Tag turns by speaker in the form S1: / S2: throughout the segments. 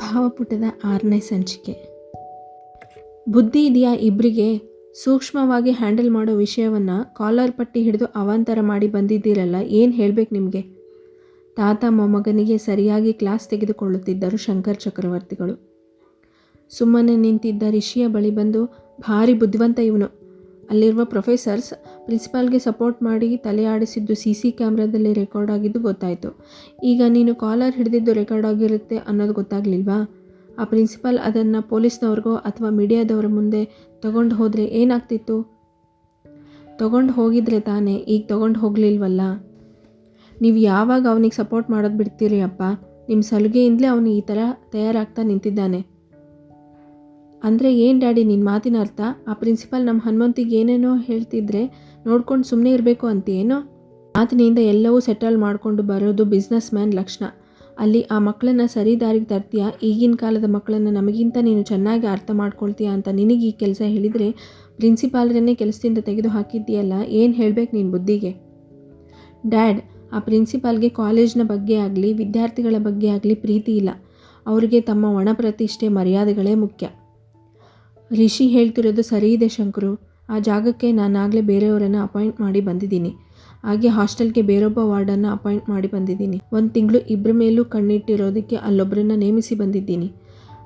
S1: ಭಾವಪುಟದ ಆರನೇ ಸಂಚಿಕೆ. ಬುದ್ಧಿ ಇದೆಯಾ ಇಬ್ಬರಿಗೆ ಸೂಕ್ಷ್ಮವಾಗಿ ಹ್ಯಾಂಡಲ್ ಮಾಡೋ ವಿಷಯವನ್ನು ಕಾಲರ್ ಪಟ್ಟಿ ಹಿಡಿದು ಅವಾಂತರ ಮಾಡಿ ಬಂದಿದ್ದೀರಲ್ಲ, ಏನು ಹೇಳಬೇಕು ನಿಮಗೆ? ತಾತ ಮೊಮ್ಮಗನಿಗೆ ಸರಿಯಾಗಿ ಕ್ಲಾಸ್ ತೆಗೆದುಕೊಳ್ಳುತ್ತಿದ್ದರು ಶಂಕರ್ ಚಕ್ರವರ್ತಿಗಳು. ಸುಮ್ಮನೆ ನಿಂತಿದ್ದ ರಿಷಿಯ ಬಳಿ ಬಂದು ಭಾರಿ ಬುದ್ಧಿವಂತ ಇವನು. ಅಲ್ಲಿರುವ ಪ್ರೊಫೆಸರ್ಸ್ ಪ್ರಿನ್ಸಿಪಾಲ್ಗೆ ಸಪೋರ್ಟ್ ಮಾಡಿ ತಲೆ ಆಡಿಸಿದ್ದು ಸಿ ಸಿ ಕ್ಯಾಮ್ರಾದಲ್ಲಿ ರೆಕಾರ್ಡ್ ಆಗಿದ್ದು ಗೊತ್ತಾಯಿತು. ಈಗ ನೀನು ಕಾಲರ್ ಹಿಡಿದಿದ್ದು ರೆಕಾರ್ಡ್ ಆಗಿರುತ್ತೆ ಅನ್ನೋದು ಗೊತ್ತಾಗಲಿಲ್ವಾ? ಆ ಪ್ರಿನ್ಸಿಪಾಲ್ ಅದನ್ನು ಪೊಲೀಸ್ನವ್ರಿಗೋ ಅಥವಾ ಮೀಡಿಯಾದವರ ಮುಂದೆ ತಗೊಂಡು ಹೋದರೆ ಏನಾಗ್ತಿತ್ತು? ತಗೊಂಡು ಹೋಗಿದ್ರೆ ತಾನೇ ಈಗ ತಗೊಂಡು ಹೋಗಲಿಲ್ವಲ್ಲ? ನೀವು ಯಾವಾಗ ಅವನಿಗೆ ಸಪೋರ್ಟ್ ಮಾಡೋದು ಬಿಡ್ತೀರಿ ಅಪ್ಪ? ನಿಮ್ಮ ಸಲುಗೆಯಿಂದಲೇ ಅವನು ಈ ಥರ ತಯಾರಾಗ್ತಾ ನಿಂತಿದ್ದಾನೆ. ಅಂದರೆ ಏನು ಡ್ಯಾಡಿ ನಿನ್ನ ಮಾತಿನ ಅರ್ಥ? ಆ ಪ್ರಿನ್ಸಿಪಾಲ್ ನಮ್ಮ ಹನುಮಂತಿಗೆ ಏನೇನೋ ಹೇಳ್ತಿದ್ರೆ ನೋಡ್ಕೊಂಡು ಸುಮ್ಮನೆ ಇರಬೇಕು ಅಂತ ಏನು ಮಾತಿನಿಂದ ಎಲ್ಲವೂ ಸೆಟಲ್ ಮಾಡಿಕೊಂಡು ಬರೋದು ಬಿಸ್ನೆಸ್ ಮ್ಯಾನ್ ಲಕ್ಷಣ. ಅಲ್ಲಿ ಆ ಮಕ್ಕಳನ್ನ ಸರಿ ದಾರಿಗೆ ತರ್ತೀಯ? ಈಗಿನ ಕಾಲದ ಮಕ್ಕಳನ್ನು ನಮಗಿಂತ ನೀನು ಚೆನ್ನಾಗಿ ಅರ್ಥ ಮಾಡ್ಕೊಳ್ತೀಯ ಅಂತ ನಿನಗೆ ಈ ಕೆಲಸ ಹೇಳಿದರೆ ಪ್ರಿನ್ಸಿಪಾಲ್ರನ್ನೇ ಕೆಲಸದಿಂದ ತೆಗೆದು ಹಾಕಿದ್ದೀಯಲ್ಲ, ಏನು ಹೇಳಬೇಕು ನಿನ್ನ ಬುದ್ಧಿಗೆ? ಡ್ಯಾಡ್, ಆ ಪ್ರಿನ್ಸಿಪಾಲ್ಗೆ ಕಾಲೇಜ್ನ ಬಗ್ಗೆ ಆಗಲಿ, ವಿದ್ಯಾರ್ಥಿಗಳ ಬಗ್ಗೆ ಆಗಲಿ ಪ್ರೀತಿ ಇಲ್ಲ. ಅವರಿಗೆ ತಮ್ಮ ಒಣ ಪ್ರತಿಷ್ಠೆ ಮರ್ಯಾದೆಗಳೇ ಮುಖ್ಯ. ರಿಷಿ ಹೇಳ್ತಿರೋದು ಸರಿ ಇದೆ ಶಂಕರು. ಆ ಜಾಗಕ್ಕೆ ನಾನಾಗಲೇ ಬೇರೆಯವರನ್ನು ಅಪಾಯಿಂಟ್ ಮಾಡಿ ಬಂದಿದ್ದೀನಿ. ಹಾಗೆ ಹಾಸ್ಟೆಲ್ಗೆ ಬೇರೊಬ್ಬ ವಾರ್ಡನ್ನು ಅಪಾಯಿಂಟ್ ಮಾಡಿ ಬಂದಿದ್ದೀನಿ. ಒಂದು ತಿಂಗಳು ಇಬ್ಬರ ಮೇಲೂ ಕಣ್ಣಿಟ್ಟಿರೋದಕ್ಕೆ ಅಲ್ಲೊಬ್ಬರನ್ನ ನೇಮಿಸಿ ಬಂದಿದ್ದೀನಿ.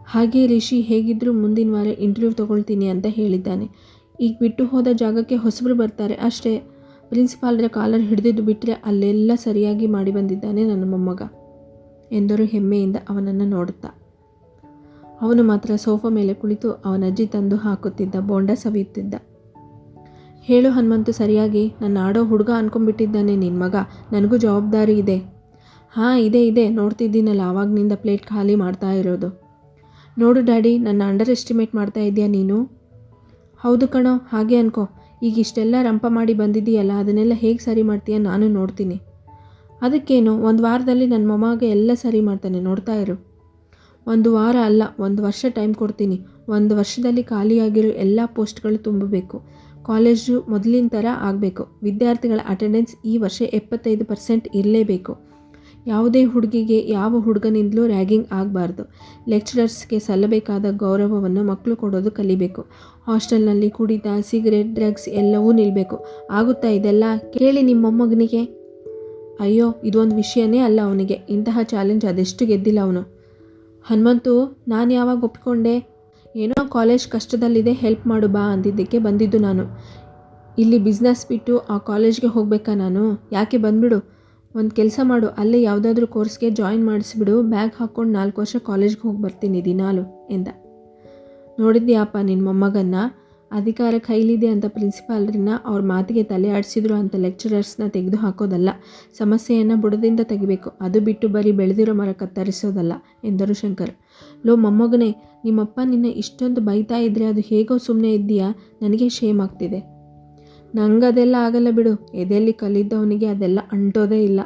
S1: ಹಾಗೆ ರಿಷಿ ಹೇಗಿದ್ದರೂ ಮುಂದಿನ ವಾರ ಇಂಟರ್ವ್ಯೂ ತೊಗೊಳ್ತೀನಿ ಅಂತ ಹೇಳಿದ್ದಾನೆ. ಈಗ ಬಿಟ್ಟು ಹೋದ ಜಾಗಕ್ಕೆ ಹೊಸಬರು ಬರ್ತಾರೆ ಅಷ್ಟೇ. ಪ್ರಿನ್ಸಿಪಾಲ್ರ ಕಾಲರ್ ಹಿಡಿದಿದ್ದು ಬಿಟ್ಟರೆ ಅಲ್ಲೆಲ್ಲ ಸರಿಯಾಗಿ ಮಾಡಿ ಬಂದಿದ್ದಾನೆ ನನ್ನ ಮೊಮ್ಮಗ ಎಂದರು ಹೆಮ್ಮೆಯಿಂದ ಅವನನ್ನು ನೋಡುತ್ತಾ. ಅವನು ಮಾತ್ರ ಸೋಫಾ ಮೇಲೆ ಕುಳಿತು ಅವನ ಅಜ್ಜಿ ತಂದು ಹಾಕುತ್ತಿದ್ದ ಬೋಂಡ ಸವಿಯುತ್ತಿದ್ದ. ಹೇಳು ಹನುಮಂತು, ಸರಿಯಾಗಿ. ನನ್ನ ಆಡೋ ಹುಡುಗ ಅನ್ಕೊಂಡ್ಬಿಟ್ಟಿದ್ದಾನೆ ನಿನ್ನ ಮಗ. ನನಗೂ ಜವಾಬ್ದಾರಿ ಇದೆ. ಹಾಂ, ಇದೆ ಇದೆ. ನೋಡ್ತಿದ್ದೀನಲ್ಲ, ಆವಾಗಿನಿಂದ ಪ್ಲೇಟ್ ಖಾಲಿ ಮಾಡ್ತಾ ಇರೋದು. ನೋಡು ಡ್ಯಾಡಿ, ನನ್ನ ಅಂಡರ್ ಎಸ್ಟಿಮೇಟ್ ಮಾಡ್ತಾ ಇದೆಯಾ ನೀನು? ಹೌದು ಕಣೋ, ಹಾಗೆ ಅನ್ಕೋ. ಈಗ ಇಷ್ಟೆಲ್ಲ ರಂಪ ಮಾಡಿ ಬಂದಿದ್ದೀಯಲ್ಲ, ಅದನ್ನೆಲ್ಲ ಹೇಗೆ ಸರಿ ಮಾಡ್ತೀಯ ನಾನು ನೋಡ್ತೀನಿ. ಅದಕ್ಕೇನು? ಒಂದು ವಾರದಲ್ಲಿ ನನ್ನ ಮೊಮ್ಮಗ ಎಲ್ಲ ಸರಿ ಮಾಡ್ತಾನೆ, ನೋಡ್ತಾ ಇರು. ಒಂದು ವಾರ ಅಲ್ಲ, ಒಂದು ವರ್ಷ ಟೈಮ್ ಕೊಡ್ತೀನಿ. ಒಂದು ವರ್ಷದಲ್ಲಿ ಖಾಲಿಯಾಗಿರೋ ಎಲ್ಲ ಪೋಸ್ಟ್ಗಳು ತುಂಬಬೇಕು. ಕಾಲೇಜು ಮೊದಲಿನ ಥರ ಆಗಬೇಕು. ವಿದ್ಯಾರ್ಥಿಗಳ ಅಟೆಂಡೆನ್ಸ್ ಈ ವರ್ಷ ಎಪ್ಪತ್ತೈದು ಪರ್ಸೆಂಟ್ ಇರಲೇಬೇಕು. ಯಾವುದೇ ಹುಡುಗಿಗೆ, ಯಾವ ಹುಡುಗನಿಂದಲೂ ರ್ಯಾಗಿಂಗ್ ಆಗಬಾರ್ದು. ಲೆಕ್ಚರರ್ಸ್ಗೆ ಸಲ್ಲಬೇಕಾದ ಗೌರವವನ್ನು ಮಕ್ಕಳು ಕೊಡೋದು ಕಲಿಬೇಕು. ಹಾಸ್ಟೆಲ್ನಲ್ಲಿ ಕುಡಿತ ಸಿಗರೇಟ್ ಡ್ರಗ್ಸ್ ಎಲ್ಲವೂ ನಿಲ್ಲಬೇಕು ಆಗುತ್ತಾ ಇದೆಲ್ಲ? ಕೇಳಿ ನಿಮ್ಮ ಮೊಮ್ಮಗನಿಗೆ. ಅಯ್ಯೋ, ಇದೊಂದು ವಿಷಯನೇ ಅಲ್ಲ ಅವನಿಗೆ. ಇಂತಹ ಚಾಲೆಂಜ್ ಅದೆಷ್ಟು ಗೆದ್ದಿಲ್ಲ ಅವನು. ಹನುಮಂತು, ನಾನು ಯಾವಾಗ ಒಪ್ಪಿಕೊಂಡೆ ಏನೋ ಕಾಲೇಜ್ ಕಷ್ಟದಲ್ಲಿದೆ, ಹೆಲ್ಪ್ ಮಾಡು ಬಾ ಅಂದಿದ್ದಕ್ಕೆ ಬಂದಿದ್ದು ನಾನು. ಇಲ್ಲಿ ಬಿಸ್ನೆಸ್ ಬಿಟ್ಟು ಆ ಕಾಲೇಜ್ಗೆ ಹೋಗಬೇಕಾ ನಾನು? ಯಾಕೆ ಬಂದುಬಿಡು? ಒಂದು ಕೆಲಸ ಮಾಡು, ಅಲ್ಲೇ ಯಾವುದಾದ್ರೂ ಕೋರ್ಸ್ಗೆ ಜಾಯಿನ್ ಮಾಡಿಸ್ಬಿಡು, ಬ್ಯಾಗ್ ಹಾಕ್ಕೊಂಡು ನಾಲ್ಕು ವರ್ಷ ಕಾಲೇಜ್ಗೆ ಹೋಗಿ ಬರ್ತೀನಿ ದಿನಾಲು, ಎಂದ. ನೋಡಿದ್ಯಾಪ್ಪ ನಿನ್ನ ಮೊಮ್ಮಗನ್ನ? ಅಧಿಕಾರ ಕೈಲಿದೆ ಅಂತ ಪ್ರಿನ್ಸಿಪಾಲ್ರನ್ನ ಅವ್ರ ಮಾತಿಗೆ ತಲೆ ಆಡಿಸಿದ್ರು ಅಂತ ಲೆಕ್ಚರರ್ಸ್ನ ತೆಗೆದು ಹಾಕೋದಲ್ಲ. ಸಮಸ್ಯೆಯನ್ನು ಬುಡದಿಂದ ತೆಗಿಬೇಕು. ಅದು ಬಿಟ್ಟು ಬರೀ ಬೆಳೆದಿರೋ ಮರ ಕತ್ತರಿಸೋದಲ್ಲ, ಎಂದರು ಶಂಕರ್. ಲೋ ಮೊಮ್ಮಗನೇ, ನಿಮ್ಮಪ್ಪ ನಿನ್ನ ಇಷ್ಟೊಂದು ಬೈತಾ ಇದ್ದರೆ ಅದು ಹೇಗೋ ಸುಮ್ಮನೆ ಇದ್ದೀಯಾ? ನನಗೆ ಶೇಮ್ ಆಗ್ತಿದೆ. ನಂಗೆ ಅದೆಲ್ಲ ಆಗಲ್ಲ ಬಿಡು. ಎದೆಯಲ್ಲಿ ಕಲಿದ್ದವನಿಗೆ ಅದೆಲ್ಲ ಅಂಟೋದೇ ಇಲ್ಲ.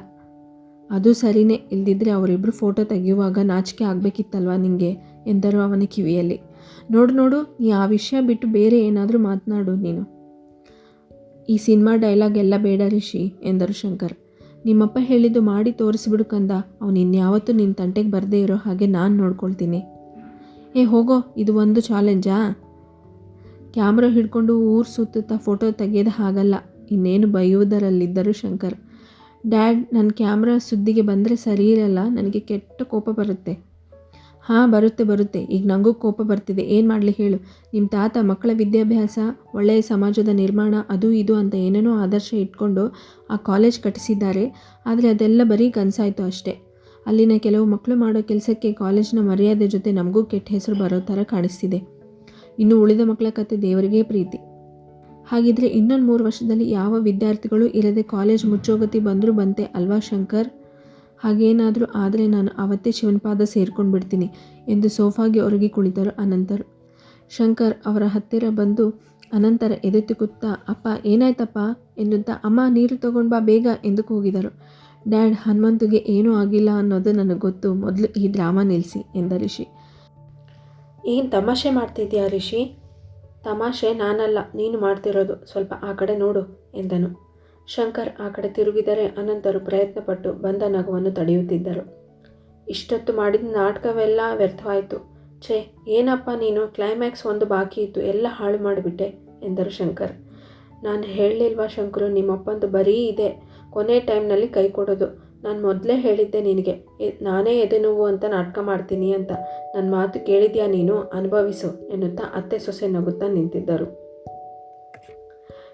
S1: ಅದು ಸರಿನೇ, ಇಲ್ದಿದ್ರೆ ಅವರಿಬ್ಬರು ಫೋಟೋ ತೆಗೆಯುವಾಗ ನಾಚಿಕೆ ಆಗಬೇಕಿತ್ತಲ್ವಾ ನಿಮಗೆ ಎಂದರು ಅವನ ಕಿವಿಯಲ್ಲಿ. ನೋಡು ನೋಡು, ನೀ ಆ ವಿಷಯ ಬಿಟ್ಟು ಬೇರೆ ಏನಾದರೂ ಮಾತನಾಡು ನೀನು. ಈ ಸಿನಿಮಾ ಡೈಲಾಗ್ ಎಲ್ಲ ಬೇಡ ರಿಷಿ, ಎಂದರು ಶಂಕರ್. ನಿಮ್ಮಪ್ಪ ಹೇಳಿದ್ದು ಮಾಡಿ ತೋರಿಸ್ಬಿಡು ಕಂದ, ಅವನು ಇನ್ಯಾವತ್ತೂ ನಿನ್ನ ತಂಟೆಗೆ ಬರದೇ ಇರೋ ಹಾಗೆ ನಾನು ನೋಡ್ಕೊಳ್ತೀನಿ. ಏ, ಹೋಗೋ, ಇದು ಒಂದು ಚಾಲೆಂಜಾ? ಕ್ಯಾಮ್ರಾ ಹಿಡ್ಕೊಂಡು ಊರು ಸುತ್ತುತ್ತಾ ಫೋಟೋ ತೆಗೆಯೋದು ಹಾಗಲ್ಲ, ಇನ್ನೇನು ಬೈಯುವುದರಲ್ಲಿದ್ದರು ಶಂಕರ್. ಡ್ಯಾಡ್ ನನ್ನ ಕ್ಯಾಮ್ರಾ ಸುದ್ದಿಗೆ ಬಂದರೆ ಸರಿ ಇರಲ್ಲ, ನನಗೆ ಕೆಟ್ಟ ಕೋಪ ಬರುತ್ತೆ. ಹಾಂ, ಬರುತ್ತೆ ಬರುತ್ತೆ. ಈಗ ನನಗೂ ಕೋಪ ಬರ್ತಿದೆ. ಏನು ಮಾಡಲಿ ಹೇಳು. ನಿಮ್ಮ ತಾತ ಮಕ್ಕಳ ವಿದ್ಯಾಭ್ಯಾಸ, ಒಳ್ಳೆಯ ಸಮಾಜದ ನಿರ್ಮಾಣ, ಅದು ಇದು ಅಂತ ಏನೇನೋ ಆದರ್ಶ ಇಟ್ಕೊಂಡು ಆ ಕಾಲೇಜ್ ಕಟ್ಟಿಸಿದ್ದಾರೆ. ಆದರೆ ಅದೆಲ್ಲ ಬರೀ ಕನಸಾಯಿತು ಅಷ್ಟೇ. ಅಲ್ಲಿನ ಕೆಲವು ಮಕ್ಕಳು ಮಾಡೋ ಕೆಲಸಕ್ಕೆ ಕಾಲೇಜಿನ ಮರ್ಯಾದೆ ಜೊತೆ ನಮಗೂ ಕೆಟ್ಟ ಹೆಸರು ಬರೋ ಥರ ಕಾಣಿಸ್ತಿದೆ. ಇನ್ನು ಉಳಿದ ಮಕ್ಕಳ ಕತೆ ದೇವರಿಗೆ ಪ್ರೀತಿ. ಹಾಗಿದ್ರೆ ಇನ್ನೊಂದು ಮೂರು ವರ್ಷದಲ್ಲಿ ಯಾವ ವಿದ್ಯಾರ್ಥಿಗಳು ಇರದೆ ಕಾಲೇಜ್ ಮುಚ್ಚೋಗತಿ ಬಂದರೂ ಬಂತೆ ಅಲ್ವಾ ಶಂಕರ್? ಹಾಗೇನಾದರೂ ಆದರೆ ನಾನು ಆವತ್ತೇ ಶಿವನಪಾದ ಸೇರ್ಕೊಂಡು ಬಿಡ್ತೀನಿ ಎಂದು ಸೋಫಾಗೆ ಒರಗಿ ಕುಳಿತರು ಅನಂತರು. ಶಂಕರ್ ಅವರ ಹತ್ತಿರ ಬಂದು, ಅನಂತರ ಎದೆತಿಕ್ಕುತ್ತಾ ಅಪ್ಪ ಏನಾಯ್ತಪ್ಪ? ಎನ್ನುತ್ತಾ, ಅಮ್ಮ, ನೀರು ತಗೊಂಡು ಬಾ, ಬೇಗ, ಎಂದು ಕೂಗಿದರು. ಡ್ಯಾಡ್, ಹನುಮಂತುಗೆ ಏನೂ ಆಗಿಲ್ಲ ಅನ್ನೋದು ನನಗೆ ಗೊತ್ತು, ಮೊದಲು ಈ ಡ್ರಾಮಾ ನಿಲ್ಲಿಸಿ ಎಂದ ರಿಷಿ. ಏನು ತಮಾಷೆ ಮಾಡ್ತಿದ್ಯಾ ರಿಷಿ? ತಮಾಷೆ ನಾನಲ್ಲ, ನೀನು ಮಾಡ್ತಿರೋದು, ಸ್ವಲ್ಪ ಆ ಕಡೆ ನೋಡು, ಎಂದನು. ಶಂಕರ್ ಆ ಕಡೆ ತಿರುಗಿದರೆ ಅನಂತರು ಪ್ರಯತ್ನಪಟ್ಟು ಬಂದ ನಗುವನ್ನು ತಡೆಯುತ್ತಿದ್ದರು. ಇಷ್ಟೊತ್ತು ಮಾಡಿದ ನಾಟಕವೆಲ್ಲ ವ್ಯರ್ಥವಾಯಿತು. ಛೇ, ಏನಪ್ಪ ನೀನು? ಕ್ಲೈಮ್ಯಾಕ್ಸ್ ಒಂದು ಬಾಕಿ ಇತ್ತು, ಎಲ್ಲ ಹಾಳು ಮಾಡಿಬಿಟ್ಟೆ, ಎಂದರು ಶಂಕರ್. ನಾನು ಹೇಳಲಿಲ್ವಾ ಶಂಕರು, ನಿಮ್ಮಪ್ಪಂದು ಬರೀ ಇದೆ. ಕೊನೆ ಟೈಮ್ನಲ್ಲಿ ಕೈ ಕೊಡೋದು. ನಾನು ಮೊದಲೇ ಹೇಳಿದ್ದೆ ನಿನಗೆ ನಾನೇ ಎದೆ ನೋವು ಅಂತ ನಾಟಕ ಮಾಡ್ತೀನಿ ಅಂತ. ನನ್ನ ಮಾತು ಕೇಳಿದ್ಯಾ ನೀನು? ಅನುಭವಿಸು, ಎನ್ನುತ್ತಾ ಅತ್ತೆ ಸೊಸೆ ನಗುತ್ತಾ ನಿಂತಿದ್ದರು.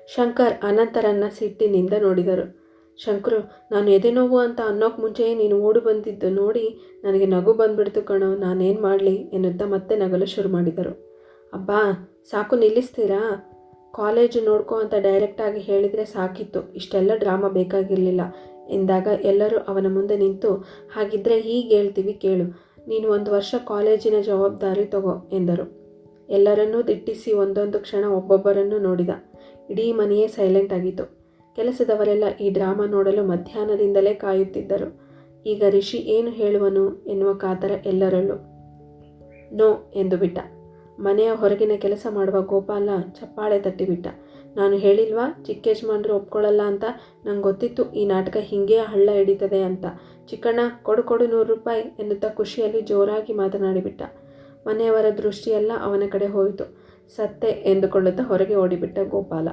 S1: ಶಂಕರ್ ಅನಂತರನ್ನ ಸಿಟ್ಟಿನಿಂದ ನೋಡಿದರು. ಶಂಕರು, ನಾನು ಎದೆನೋವು ಅಂತ ಅನ್ನೋಕೆ ಮುಂಚೆಯೇ ನೀನು ಓಡಿ ಬಂದಿದ್ದು ನೋಡಿ ನನಗೆ ನಗು ಬಂದ್ಬಿಡ್ತು ಕಣೋ, ನಾನೇನು ಮಾಡಲಿ? ಎನ್ನುತ್ತಾ ಮತ್ತೆ ನಗಲು ಶುರು ಮಾಡಿದರು. ಅಬ್ಬಾ, ಸಾಕು ನಿಲ್ಲಿಸ್ತೀರಾ? ಕಾಲೇಜು ನೋಡ್ಕೋ ಅಂತ ಡೈರೆಕ್ಟಾಗಿ ಹೇಳಿದರೆ ಸಾಕಿತ್ತು. ಇಷ್ಟೆಲ್ಲ ಡ್ರಾಮಾ ಬೇಕಾಗಿರಲಿಲ್ಲ. ಎಂದಾಗ ಎಲ್ಲರೂ ಅವನ ಮುಂದೆ ನಿಂತು ಹಾಗಿದ್ದರೆ ಹೀಗೆ ಹೇಳ್ತೀವಿ ಕೇಳು. ನೀನು ಒಂದು ವರ್ಷ ಕಾಲೇಜಿನ ಜವಾಬ್ದಾರಿ ತಗೋ ಎಂದರು. ಎಲ್ಲರನ್ನೂ ದಿಟ್ಟಿಸಿ ಒಂದೊಂದು ಕ್ಷಣ ಒಬ್ಬೊಬ್ಬರನ್ನು ನೋಡಿದ. ಇಡೀ ಮನೆಯೇ ಸೈಲೆಂಟ್ ಆಗಿತ್ತು. ಕೆಲಸದವರೆಲ್ಲ ಈ ಡ್ರಾಮಾ ನೋಡಲು ಮಧ್ಯಾಹ್ನದಿಂದಲೇ ಕಾಯುತ್ತಿದ್ದರು. ಈಗ ರಿಷಿ ಏನು ಹೇಳುವನು ಎನ್ನುವ ಕಾತರ ಎಲ್ಲರಲ್ಲೂ. ನೋ ಎಂದು ಬಿಟ್ಟ. ಮನೆಯ ಹೊರಗಿನ ಕೆಲಸ ಮಾಡುವ ಗೋಪಾಲ ಚಪ್ಪಾಳೆ ತಟ್ಟಿಬಿಟ್ಟ ನಾನು ಹೇಳಿಲ್ವಾ? ಚಿಕ್ಕ ಯಜಮಾನ್ರು ಒಪ್ಕೊಳ್ಳಲ್ಲ ಅಂತ? ನಂಗೆ ಗೊತ್ತಿತ್ತು ಈ ನಾಟಕ ಹೀಗೆ ಹಳ್ಳ ಹಿಡಿತದೆ ಅಂತ. ಚಿಕ್ಕಣ್ಣ, ಕೊಡು ಕೊಡು ನೂರು ರೂಪಾಯಿ ಎನ್ನುತ್ತಾ ಖುಷಿಯಲ್ಲಿ ಜೋರಾಗಿ ಮಾತನಾಡಿಬಿಟ್ಟ ಮನೆಯವರ ದೃಷ್ಟಿಯೆಲ್ಲ ಅವನ ಕಡೆ ಹೋಯಿತು. ಸತ್ತೆ ಎಂದುಕೊಳ್ಳುತ್ತಾ ಹೊರಗೆ ಓಡಿಬಿಟ್ಟ ಗೋಪಾಲ.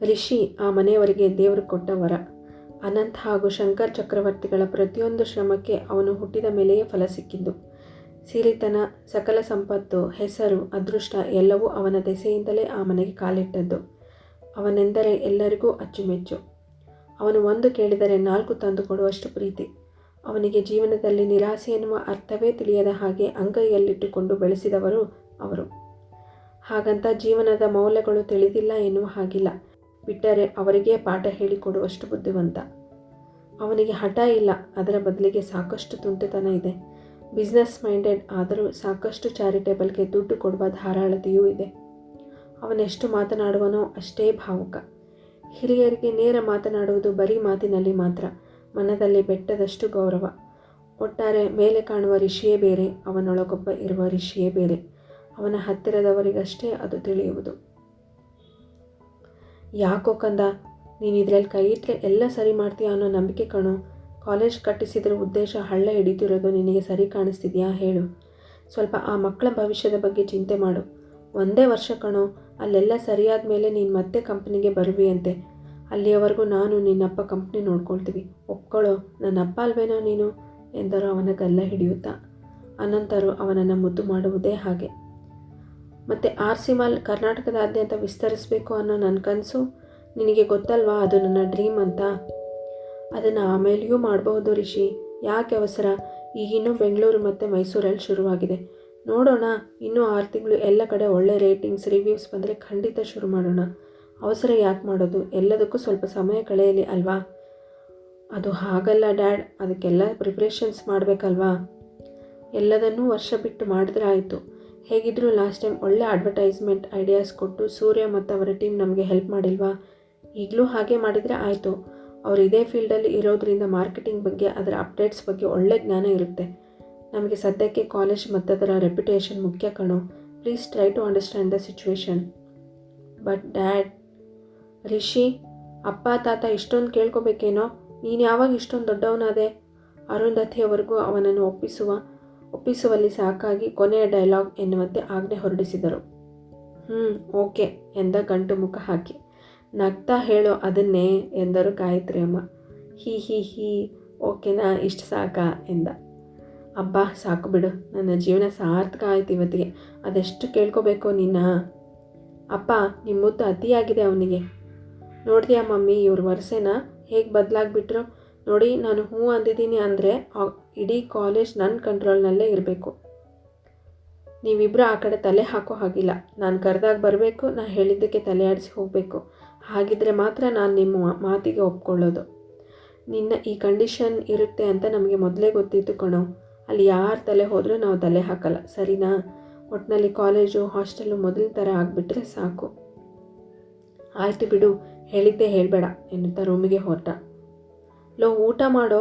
S1: ರಿಷಿ, ಆ ಮನೆಯವರಿಗೆ ದೇವರು ಕೊಟ್ಟ ವರ. ಅನಂತ್ ಹಾಗೂ ಶಂಕರ್ ಚಕ್ರವರ್ತಿಗಳ ಪ್ರತಿಯೊಂದು ಶ್ರಮಕ್ಕೆ ಅವನು ಹುಟ್ಟಿದ ಮೇಲೆಯೇ ಫಲ ಸಿಕ್ಕಿದ್ದು. ಸಿರಿತನ, ಸಕಲ ಸಂಪತ್ತು, ಹೆಸರು, ಅದೃಷ್ಟ ಎಲ್ಲವೂ ಅವನ ದೆಸೆಯಿಂದಲೇ ಆ ಮನೆಗೆ ಕಾಲಿಟ್ಟದ್ದು. ಅವನೆಂದರೆ ಎಲ್ಲರಿಗೂ ಅಚ್ಚುಮೆಚ್ಚು. ಅವನು ಒಂದು ಕೇಳಿದರೆ ನಾಲ್ಕು ತಂದು ಕೊಡುವಷ್ಟು ಪ್ರೀತಿ. ಅವನಿಗೆ ಜೀವನದಲ್ಲಿ ನಿರಾಸೆ ಎನ್ನುವ ಅರ್ಥವೇ ತಿಳಿಯದ ಹಾಗೆ ಅಂಗೈಯಲ್ಲಿಟ್ಟುಕೊಂಡು ಬೆಳೆಸಿದವರು ಅವರು. ಹಾಗಂತ ಜೀವನದ ಮೌಲ್ಯಗಳು ತಿಳಿದಿಲ್ಲ ಎನ್ನುವ ಹಾಗಿಲ್ಲ. ಬಿಟ್ಟರೆ ಅವರಿಗೇ ಪಾಠ ಹೇಳಿಕೊಡುವಷ್ಟು ಬುದ್ಧಿವಂತ. ಅವನಿಗೆ ಹಠ ಇಲ್ಲ, ಅದರ ಬದಲಿಗೆ ಸಾಕಷ್ಟು ತುಂಟತನ ಇದೆ. ಬಿಸ್ನೆಸ್ ಮೈಂಡೆಡ್ ಆದರೂ ಸಾಕಷ್ಟು ಚಾರಿಟೇಬಲ್ಗೆ ದುಡ್ಡು ಕೊಡುವ ಧಾರಾಳತೆಯೂ ಇದೆ. ಅವನೆಷ್ಟು ಮಾತನಾಡುವನೋ ಅಷ್ಟೇ ಭಾವುಕ. ಹಿರಿಯರಿಗೆ ನೇರ ಮಾತನಾಡುವುದು ಬರೀ ಮಾತಿನಲ್ಲಿ ಮಾತ್ರ, ಮನದಲ್ಲಿ ಬೆಟ್ಟದಷ್ಟು ಗೌರವ. ಒಟ್ಟಾರೆ ಮೇಲೆ ಕಾಣುವ ಋಷಿಯೇ ಬೇರೆ, ಅವನೊಳಗೊಬ್ಬ ಇರುವ ಋಷಿಯೇ ಬೇರೆ. ಅವನ ಹತ್ತಿರದವರಿಗಷ್ಟೇ ಅದು ತಿಳಿಯುವುದು. ಯಾಕೋ ಕಂದ, ನೀನು ಇದರಲ್ಲಿ ಕೈ ಇಟ್ಟರೆ ಎಲ್ಲ ಸರಿ ಮಾಡ್ತೀಯಾ ಅನ್ನೋ ನಂಬಿಕೆ ಕಣೋ. ಕಾಲೇಜ್ ಕಟ್ಟಿಸಿದ್ರ ಉದ್ದೇಶ ಹಳ್ಳ ಹಿಡಿತಿರೋದು ನಿನಗೆ ಸರಿ ಕಾಣಿಸ್ತಿದೆಯಾ ಹೇಳು. ಸ್ವಲ್ಪ ಆ ಮಕ್ಕಳ ಭವಿಷ್ಯದ ಬಗ್ಗೆ ಚಿಂತೆ ಮಾಡು. ಒಂದೇ ವರ್ಷ ಕಣೋ, ಅಲ್ಲೆಲ್ಲ ಸರಿಯಾದ ಮೇಲೆ ನೀನು ಮತ್ತೆ ಕಂಪ್ನಿಗೆ ಬರುವಿಯಂತೆ. ಅಲ್ಲಿಯವರೆಗೂ ನಾನು ನಿನ್ನಪ್ಪ ಕಂಪ್ನಿ ನೋಡ್ಕೊಳ್ತೀವಿ. ಒಪ್ಕೊಳ್ಳೋ ನನ್ನ ಅಪ್ಪ ಅಲ್ವೇನೋ ನೀನು? ಎಂದರು ಅವನ ಗಲ್ಲ ಹಿಡಿಯುತ್ತಾ. ಅನಂತರು ಅವನನ್ನು ಮುದ್ದು ಮಾಡುವುದೇ ಹಾಗೆ. ಮತ್ತು ಆರ್ ಸಿ ಮಾಲ್ ಕರ್ನಾಟಕದಾದ್ಯಂತ ವಿಸ್ತರಿಸಬೇಕು ಅನ್ನೋ ನನ್ನ ಕನಸು. ನಿನಗೆ ಗೊತ್ತಲ್ವಾ, ಅದು ನನ್ನ ಡ್ರೀಮ್ ಅಂತ? ಅದನ್ನು ಆಮೇಲೆಯೂ ಮಾಡಬಹುದು ರಿಷಿ. ಯಾಕೆ ಅವಸರ? ಈಗಿನ್ನೂ ಬೆಂಗಳೂರು ಮತ್ತು ಮೈಸೂರಲ್ಲಿ ಶುರುವಾಗಿದೆ. ನೋಡೋಣ, ಇನ್ನೂ ಆರು ತಿಂಗಳು ಎಲ್ಲ ಕಡೆ ಒಳ್ಳೆ ರೇಟಿಂಗ್ಸ್, ರಿವ್ಯೂಸ್ ಬಂದರೆ ಖಂಡಿತ ಶುರು ಮಾಡೋಣ. ಅವಸರ ಯಾಕೆ ಮಾಡೋದು? ಎಲ್ಲದಕ್ಕೂ ಸ್ವಲ್ಪ ಸಮಯ ಕಳೆಯಲಿ ಅಲ್ವಾ? ಅದು ಹಾಗಲ್ಲ ಡ್ಯಾಡ್, ಅದಕ್ಕೆಲ್ಲ ಪ್ರಿಪ್ರೇಷನ್ಸ್ ಮಾಡಬೇಕಲ್ವಾ? ಎಲ್ಲದನ್ನೂ ವರ್ಷ ಬಿಟ್ಟು ಮಾಡಿದ್ರೆ ಆಯಿತು. ಹೇಗಿದ್ದರೂ ಲಾಸ್ಟ್ ಟೈಮ್ ಒಳ್ಳೆ ಅಡ್ವರ್ಟೈಸ್ಮೆಂಟ್ ಐಡಿಯಾಸ್ ಕೊಟ್ಟು ಸೂರ್ಯ ಮತ್ತು ಅವರ ಟೀಮ್ ನಮಗೆ ಹೆಲ್ಪ್ ಮಾಡಿಲ್ವಾ? ಈಗಲೂ ಹಾಗೆ ಮಾಡಿದರೆ ಆಯಿತು. ಅವರು ಇದೇ ಫೀಲ್ಡಲ್ಲಿ ಇರೋದ್ರಿಂದ ಮಾರ್ಕೆಟಿಂಗ್ ಬಗ್ಗೆ, ಅದರ ಅಪ್ಡೇಟ್ಸ್ ಬಗ್ಗೆ ಒಳ್ಳೆ ಜ್ಞಾನ ಇರುತ್ತೆ. ನಮಗೆ ಸದ್ಯಕ್ಕೆ ಕಾಲೇಜ್ ಮತ್ತು ಅದರ ರೆಪ್ಯುಟೇಷನ್ ಮುಖ್ಯ ಕಣೋ. Please try to understand the situation but dad Rishi, ಅಪ್ಪ, ತಾತ ಇಷ್ಟೊಂದು ಕೇಳ್ಕೊಬೇಕೇನೋ? ನೀನು ಯಾವಾಗ ಇಷ್ಟೊಂದು ದೊಡ್ಡವನಾದೆ? ಅರುಂಧತಿಯವರೆಗೂ ಅವನನ್ನು ಒಪ್ಪಿಸುವ. ಒಪ್ಪಿಸುವಲ್ಲಿ ಸಾಕಾಗಿ ಕೊನೆಯ ಡೈಲಾಗ್ ಎನ್ನುವಂತೆ ಆಜ್ಞೆ ಹೊರಡಿಸಿದರು. ಹ್ಞೂ ಓಕೆ ಎಂದ ಗಂಟು ಮುಖ ಹಾಕಿ. ನಗ್ತಾ ಹೇಳೋ ಅದನ್ನೇ ಎಂದರು ಗಾಯತ್ರಿ ಅಮ್ಮ ಹಿ ಹಿ, ಹೀ, ಓಕೆನಾ, ಇಷ್ಟು ಸಾಕಾ ಎಂದ. ಅಬ್ಬಾ, ಸಾಕು ಬಿಡು. ನನ್ನ ಜೀವನ ಸಾರ್ಥಕ ಆಯ್ತು ಇವತ್ತಿಗೆ. ಅದೆಷ್ಟು ಕೇಳ್ಕೋಬೇಕು ನಿನ್ನ ಅಪ್ಪ ನಿಮ್ಮ ಮುದ್ದು ಅತಿಯಾಗಿದೆ ಅವನಿಗೆ. ನೋಡ್ತೀಯಾ ಮಮ್ಮಿ, ಇವ್ರ ವರ್ಷನ ಹೇಗೆ ಬದಲಾಗ್ಬಿಟ್ರು? ನೋಡಿ, ನಾನು ಹ್ಞೂ ಅಂದಿದ್ದೀನಿ ಅಂದರೆ ಇಡೀ ಕಾಲೇಜ್ ನನ್ನ ಕಂಟ್ರೋಲ್ನಲ್ಲೇ ಇರಬೇಕು. ನೀವಿಬ್ಬರು ಆ ಕಡೆ ತಲೆ ಹಾಕೋ ಹಾಗಿಲ್ಲ. ನಾನು ಕರೆದಾಗ ಬರಬೇಕು ನಾನು ಹೇಳಿದ್ದಕ್ಕೆ ತಲೆ ಆಡಿಸಿ ಹೋಗಬೇಕು. ಹಾಗಿದ್ದರೆ ಮಾತ್ರ ನಾನು ನಿಮ್ಮ ಮಾತಿಗೆ ಒಪ್ಕೊಳ್ಳೋದು. ನಿನ್ನ ಈ ಕಂಡೀಷನ್ ಇರುತ್ತೆ ಅಂತ ನಮಗೆ ಮೊದಲೇ ಗೊತ್ತಿತ್ತು ಕಣೋ. ಅಲ್ಲಿ ಯಾರು ತಲೆ ಹೋದರೂ ನಾವು ತಲೆ ಹಾಕಲ್ಲ, ಸರಿನಾ? ಒಟ್ಟಿನಲ್ಲಿ ಕಾಲೇಜು ಹಾಸ್ಟೆಲು ಮೊದಲ ಥರ ಆಗಿಬಿಟ್ರೆ ಸಾಕು. ಆಯಿತು ಬಿಡು, ಹೇಳಿದ್ದೆ ಹೇಳಬೇಡ ಎನ್ನುತ್ತಾ ರೂಮಿಗೆ ಹೊರಟ ಲೋ, ಊಟ ಮಾಡೋ?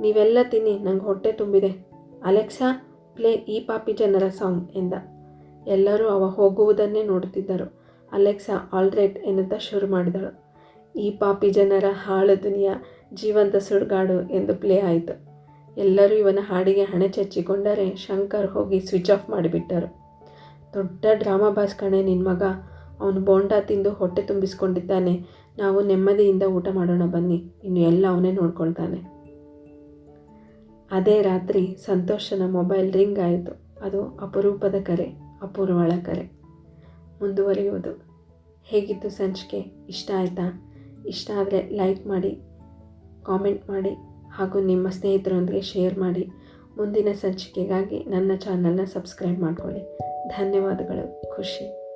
S1: ನೀವೆಲ್ಲ ತಿನ್ನಿ, ನಂಗೆ ಹೊಟ್ಟೆ ತುಂಬಿದೆ. ಅಲೆಕ್ಸಾ, ಪ್ಲೇ ಈ ಪಾಪಿ ಜನರ ಸಾಂಗ್ ಎಂದ. ಎಲ್ಲರೂ ಅವ ಹೋಗುವುದನ್ನೇ ನೋಡುತ್ತಿದ್ದರು. ಅಲೆಕ್ಸಾ ಆಲ್ರೈಟ್ ಎನ್ನುತ್ತಾ ಶುರು ಮಾಡಿದಳು. ಈ ಪಾಪಿ ಜನರ ಹಾಳು ದುನಿಯಾ, ಜೀವಂತ ಸುಡುಗಾಡು ಎಂದು ಪ್ಲೇ ಆಯಿತು. ಎಲ್ಲರೂ ಇವನ ಹಾಡಿಗೆ ಹಣೆ ಚಚ್ಚಿಕೊಂಡರೆ ಶಂಕರ್ ಹೋಗಿ ಸ್ವಿಚ್ ಆಫ್ ಮಾಡಿಬಿಟ್ಟರು. ದೊಡ್ಡ ಡ್ರಾಮಾ ಬಾಸ್ ಕಣೆ ನಿನ್ನ ಮಗ. ಅವನು ಬೋಂಡಾ ತಿಂದು ಹೊಟ್ಟೆ ತುಂಬಿಸ್ಕೊಂಡಿದ್ದಾನೆ. ನಾವು ನೆಮ್ಮದಿಯಿಂದ ಊಟ ಮಾಡೋಣ ಬನ್ನಿ. ಇನ್ನು ಎಲ್ಲ ಅವನೇ ನೋಡ್ಕೊಳ್ತಾನೆ. ಅದೇ ರಾತ್ರಿ ಸಂತೋಷನ ಮೊಬೈಲ್ ರಿಂಗ್ ಆಯಿತು. ಅದು ಅಪರೂಪದ ಕರೆ, ಅಪೂರ್ವಳ ಕರೆ. ಮುಂದುವರಿಯುವುದು. ಹೇಗಿತ್ತು ಸಂಚಿಕೆ? ಇಷ್ಟ ಆಯಿತಾ? ಇಷ್ಟ ಆದರೆ ಲೈಕ್ ಮಾಡಿ, ಕಾಮೆಂಟ್ ಮಾಡಿ, ಹಾಗೂ ನಿಮ್ಮ ಸ್ನೇಹಿತರೊಂದಿಗೆ ಶೇರ್ ಮಾಡಿ. ಮುಂದಿನ ಸಂಚಿಕೆಗಾಗಿ ನನ್ನ ಚಾನಲ್ನ ಸಬ್ಸ್ಕ್ರೈಬ್ ಮಾಡ್ಕೊಳ್ಳಿ. ಧನ್ಯವಾದಗಳು. ಖುಷಿ.